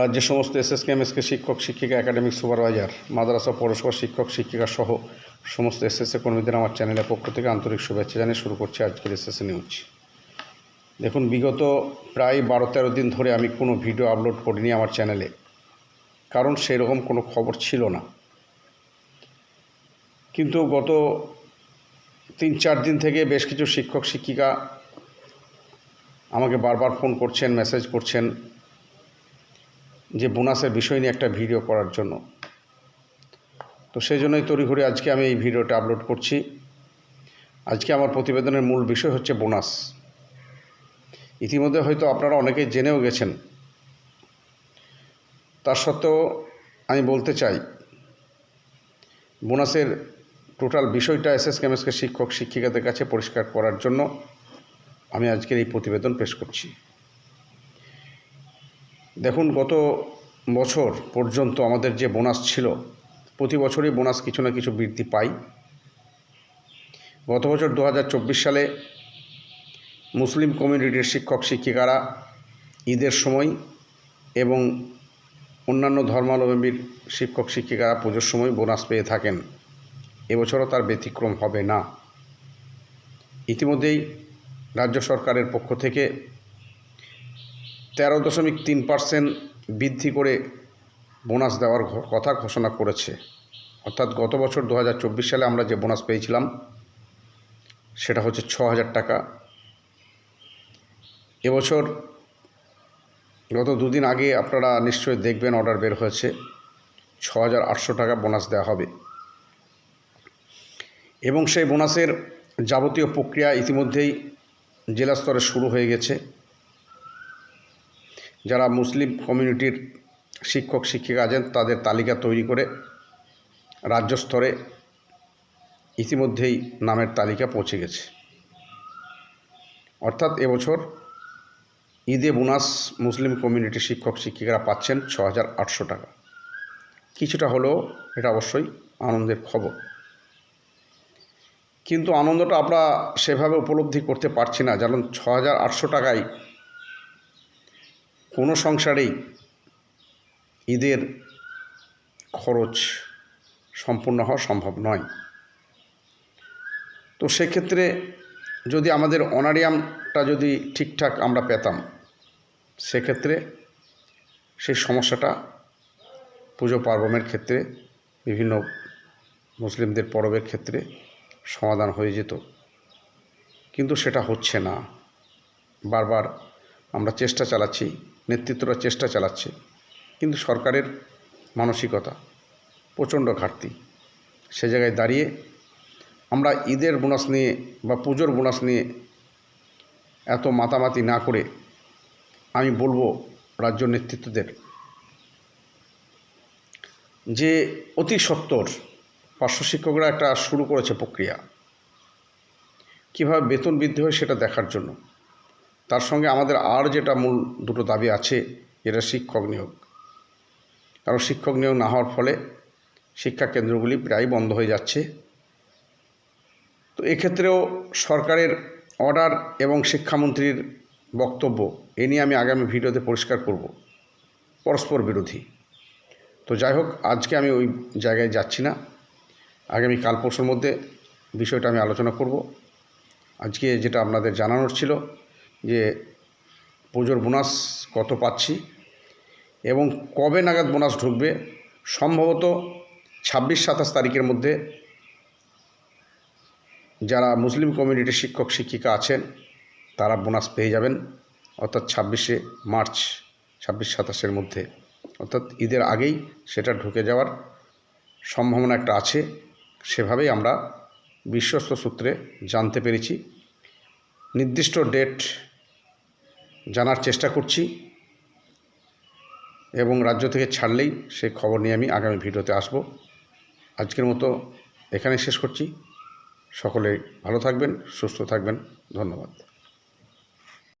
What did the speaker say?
রাজ্যের সমস্ত SSK, MSK শিক্ষক, শিক্ষিকা একাডেমিক সুপারভাইজার মাদ্রাসা, পৌরসভা শিক্ষক, শিক্ষিকা সহ সমস্ত এসএসএ কর্মীদের আমার চ্যানেলের পক্ষ থেকে আন্তরিক শুভেচ্ছা জানিয়ে শুরু করছি আজকের এসএসএ নিউজ দেখুন, বিগত প্রায় বারো তেরো দিন ধরে আমি কোনো ভিডিও আপলোড করিনি আমার চ্যানেলে কারণ সেই রকম কোনো খবর ছিল না। কিন্তু গত তিন চার দিন থেকে বেশ কিছু শিক্ষক, শিক্ষিকা আমাকে বারবার ফোন করছেন মেসেজ করছেন। যে বোনাসের বিষয় নিয়ে একটা ভিডিও করার জন্য। তো সেই জন্যই তড়িঘড়ি আজকে আমি এই ভিডিওটা আপলোড করছি। আজকে আমার প্রতিবেদনের মূল বিষয় হচ্ছে বোনাস। ইতিমধ্যে হয়তো আপনারা অনেকেই জেনেও গেছেন। তার সত্ত্বেও আমি বলতে চাই, বোনাসের টোটাল বিষয়টা এসএস কেমএসকে শিক্ষক শিক্ষিকাদের কাছে পরিষ্কার করার জন্য আমি আজকের এই প্রতিবেদন পেশ করছি। দেখুন, গত বছর পর্যন্ত আমাদের যে বোনাস ছিল, প্রতি বছরই বোনাস কিছু না কিছু বৃদ্ধি পাই। গত বছর দু হাজার চব্বিশ সালে মুসলিম কমিউনিটির শিক্ষক, শিক্ষিকারা ঈদের সময় এবং অন্যান্য ধর্মাবলম্বীর শিক্ষক, শিক্ষিকারা পুজোর সময় বোনাস পেয়ে থাকেন। এবছরও তার ব্যতিক্রম হবে না। ইতিমধ্যেই রাজ্য সরকারের পক্ষ থেকে তেরো দশমিক তিন পার্সেন্ট বৃদ্ধি করে বোনাস দেওয়ার কথা ঘোষণা করেছে। অর্থাৎ গত বছর দু হাজার চব্বিশ সালে আমরা যে বোনাস পেয়েছিলাম, সেটা হচ্ছে ছ হাজার টাকা। এবছর গত দুদিন আগে আপনারা নিশ্চয়ই দেখবেন অর্ডার বের হয়েছে ছ হাজার আটশো টাকা বোনাস দেওয়া হবে। এবং সেই বোনাসের যাবতীয় প্রক্রিয়া ইতিমধ্যেই জেলা স্তরে শুরু হয়ে গেছে। যারা মুসলিম কমিউনিটির শিক্ষক, শিক্ষিকা আছেন, তাদের তালিকা তৈরি করে রাজ্য স্তরে ইতিমধ্যেই নামের তালিকা পৌঁছে গেছে। অর্থাৎ এবছর ঈদে বোনাস মুসলিম কমিউনিটির শিক্ষক, শিক্ষিকারা পাচ্ছেন ছ হাজার আটশো টাকা। কিছুটা হলেও এটা অবশ্যই আনন্দের খবর। কিন্তু আনন্দটা আমরা সেভাবে উপলব্ধি করতে পারছি না। যেমন ছ হাজার আটশো টাকায় কোনো সংসারেই ঈদের খরচ সম্পূর্ণ হওয়া সম্ভব নয়। তো সেক্ষেত্রে যদি আমাদের অনারিয়ামটা যদি ঠিকঠাক আমরা পেতাম, সেক্ষেত্রে সেই সমস্যাটা পুজো পার্বণের ক্ষেত্রে, বিভিন্ন মুসলিমদের পরবের ক্ষেত্রে সমাধান হয়ে যেত। কিন্তু সেটা হচ্ছে না। বারবার আমরা চেষ্টা চালাচ্ছি নেতৃত্বরা চেষ্টা চালাচ্ছে। কিন্তু সরকারের মানসিকতা প্রচণ্ড ঘাটতি। সে জায়গায় দাঁড়িয়ে আমরা ঈদের বোনাস নিয়ে বা পুজোর বোনাস নিয়ে এত মাতামাতি না করে আমি বলব রাজ্য নেতৃত্বদের যে অতি সত্বর পার্শ্ব শিক্ষকরা একটা শুরু করেছে প্রক্রিয়া। কীভাবে বেতন বৃদ্ধি হয় সেটা দেখার জন্য। তার সঙ্গে আমাদের আর যেটা মূল দুটো দাবি আছে, যেটা শিক্ষক নিয়োগ। কারণ শিক্ষক নিয়োগ না হওয়ার ফলে শিক্ষা কেন্দ্রগুলি প্রায় বন্ধ হয়ে যাচ্ছে। তো এক্ষেত্রেও সরকারের অর্ডার এবং শিক্ষামন্ত্রীর বক্তব্য এ নিয়ে আমি আগামী ভিডিওতে পরিষ্কার করব, পরস্পর বিরোধী। তো যাই হোক, আজকে আমি ওই জায়গায় যাচ্ছি না। আগামী কাল পরশুর মধ্যে বিষয়টা আমি আলোচনা করব। আজকে যেটা আপনাদের জানানোর ছিল যে পুজোর বোনাস কত পাচ্ছি এবং কবে নাগাদ বোনাস ঢুকবে, সম্ভবত ছাব্বিশ সাতাশ তারিখের মধ্যে যারা মুসলিম কমিউনিটির শিক্ষক, শিক্ষিকা আছেন, তারা বোনাস পেয়ে যাবেন, অর্থাৎ ছাব্বিশে মার্চ, ছাব্বিশ সাতাশের মধ্যে। অর্থাৎ ঈদের আগেই সেটা ঢুকে যাওয়ার সম্ভাবনা একটা আছে, সেভাবেই আমরা বিশ্বস্ত সূত্রে জানতে পেরেছি। নির্দিষ্ট ডেট জানার চেষ্টা করছি এবং রাজ্য থেকে ছাড়লেই সেই খবর নিয়ে আমি আগামী ভিডিওতে আসব। আজকের মতো এখানে শেষ করছি। সকলে ভালো থাকবেন, সুস্থ থাকবেন। ধন্যবাদ।